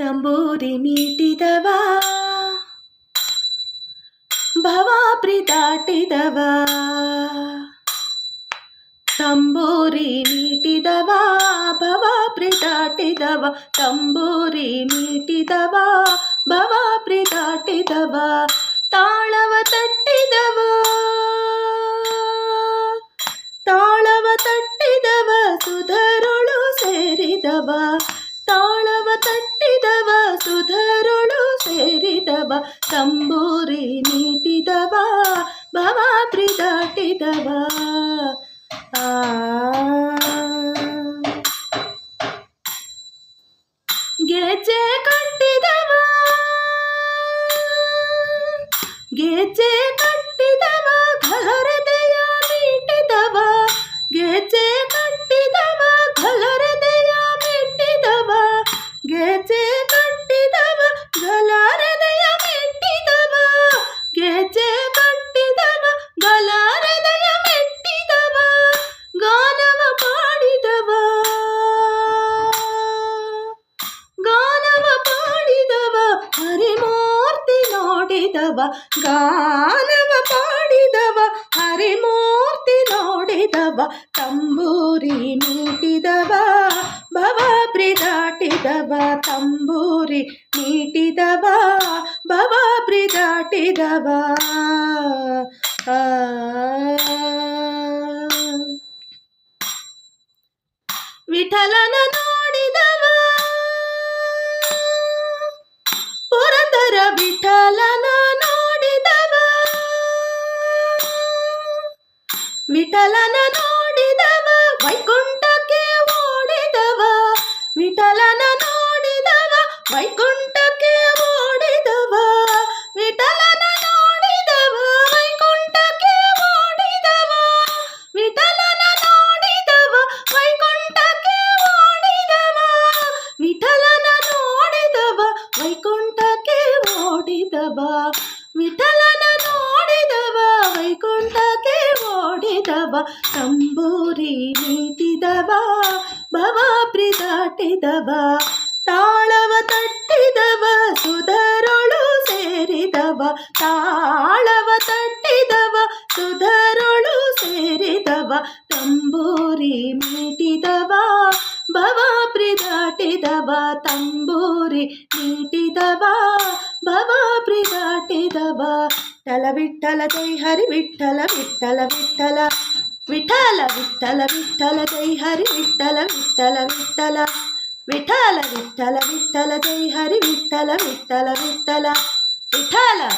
ತಂಬೂರಿ ಮೀಟಿದವ ಭವಾಪ್ರಿ ದಾಟಿದವ ತಂಬೂರಿ ಮೀಟಿದವ ಭವಾಪ್ರಿ ದಾಟಿದವ ತಂಬೂರಿ ಮೀಟಿದವ ಭವಾಪ್ರಿ ದಾಟಿದವ ತಾಳವ ತಟ್ಟಿದವ ತಾಳವ ತಟ್ಟಿದವ, ಸುಧರುಳು ಸೇರಿದವ. ತಾಳವ ತಟ್ಟಿದವ ಸುಧರೊಳು ಸೇರಿದವ ತಂಬೂರಿ ನೀಟಿದವ ಭವಾದ್ರಿ ದಾಟಿದವ ಆ ನೋಡಿದವ ಗಾನವ ಪಾಡಿದವ ಹರಿಮೂರ್ತಿ ನೋಡಿದವ ತಂಬೂರಿ ಮೀಟಿದವ ಭವಾಬ್ರಿ ದಾಟಿದವ ತಂಬೂರಿ ಮೀಟಿದವ ಭವಾಬ್ರಿ ದಾಟಿದವ ಆ ವಿಠಲನ ನೋಡಿದವ. ವಿಠಲನ ನೋಡಿದವ. ವೈಕುಂಠಕ್ಕೆ ತಂಬೂರಿ ನೀಟಿದವ ಭವ ದಾಟಿದವ ತಾಳವ ತಟ್ಟಿದವ ಸುಧರೊಳು ಸೇರಿದವ, ತಾಳವ ತಟ್ಟಿದವ ಸುಧರೊಳು ಸೇರಿದವ, ತಂಬೂರಿ ಮೀಟಿದವ ಭವ ದಾಟಿದವ ತಂಬೂರಿ ಮೀಟಿದವ ಭವ ದಾಟಿದವ విఠల విఠల జై హరి విఠల విఠల విఠల. విఠల విఠల విఠల జై హరి విఠల విఠల విఠల. విఠల విఠల విఠల జై హరి విఠల విఠల విఠల. విఠల